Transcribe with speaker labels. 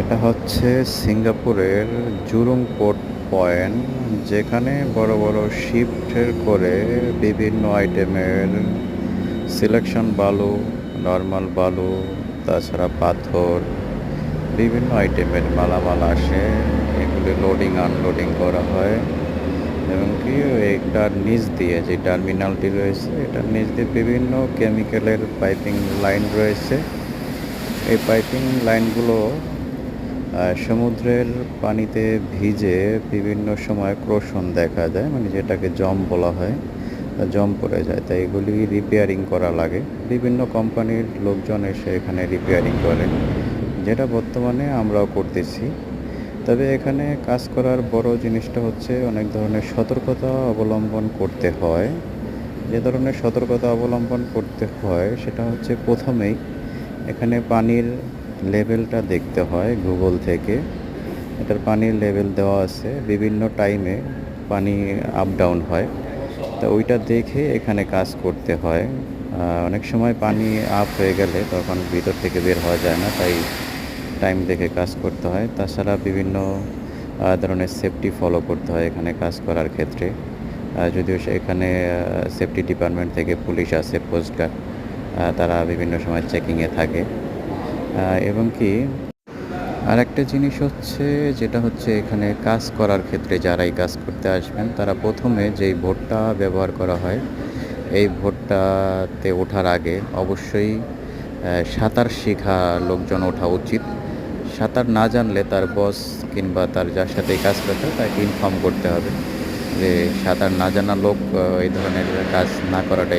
Speaker 1: এটা হচ্ছে সিঙ্গাপুরের জুরুং পোর্ট পয়েন্ট, যেখানে বড় বড় শিফটের করে বিভিন্ন আইটেমের সিলেকশন বালু, নর্মাল বালু, তাছাড়া পাথর, বিভিন্ন আইটেমের মালামাল আসে। এগুলি লোডিং আনলোডিং করা হয়। এবং কি এটার নিচ দিয়ে যে টার্মিনালটি রয়েছে এটার নিচ দিয়ে বিভিন্ন কেমিক্যালের পাইপিং লাইন রয়েছে। এই পাইপিং লাইনগুলো সমুদ্রের পানিতে ভিজে বিভিন্ন সময় ক্রোশন দেখা যায় মানে যেটাকে জম বলা হয় জম পড়ে যায়। তাই এগুলি রিপেয়ারিং করা লাগে। বিভিন্ন কোম্পানির লোকজন এসে এখানে রিপেয়ারিং করে, যেটা বর্তমানে আমরাও করতেছি। তবে এখানে কাজ করার বড় জিনিসটা হচ্ছে অনেক ধরনের সতর্কতা অবলম্বন করতে হয়। যে ধরনের সতর্কতা অবলম্বন করতে হয়, সেটা হচ্ছে প্রথমেই এখানে পানির লেভেলটা দেখতে হয় গুগল থেকে। এটার পানির লেভেল দেওয়া আছে। বিভিন্ন টাইমে পানি আপ ডাউন হয়। তা ওইটা দেখে এখানে কাজ করতে হয়। অনেক সময় পানি আপ হয়ে গেলে তখন ভিতর থেকে বের হওয়া যায় না, তাই টাইম দেখে কাজ করতে হয়। তাছাড়া বিভিন্ন ধরনের সেফটি ফলো করতে হয় এখানে কাজ করার ক্ষেত্রে। যদিও এখানে সেফটি ডিপার্টমেন্ট থেকে পুলিশ আছে কোস্টগার্ড তারা বিভিন্ন সময় চেকিংয়ে থাকে। এবং কি আর একটা জিনিস হচ্ছে যেটা হচ্ছে এখানে কাজ করার ক্ষেত্রে যারাই কাজ করতে আসবেন, তারা প্রথমে যেই ভোটটা ব্যবহার করা হয়, এই ভোটটাতে ওঠার আগে অবশ্যই সাঁতার শেখা লোকজন ওঠা উচিত। সাঁতার না জানলে তার বস কিংবা তার যার সাথে কাজ করতে তাকে ইনফর্ম করতে হবে যে সাঁতার না জানা লোক এই ধরনের কাজ না করাটাই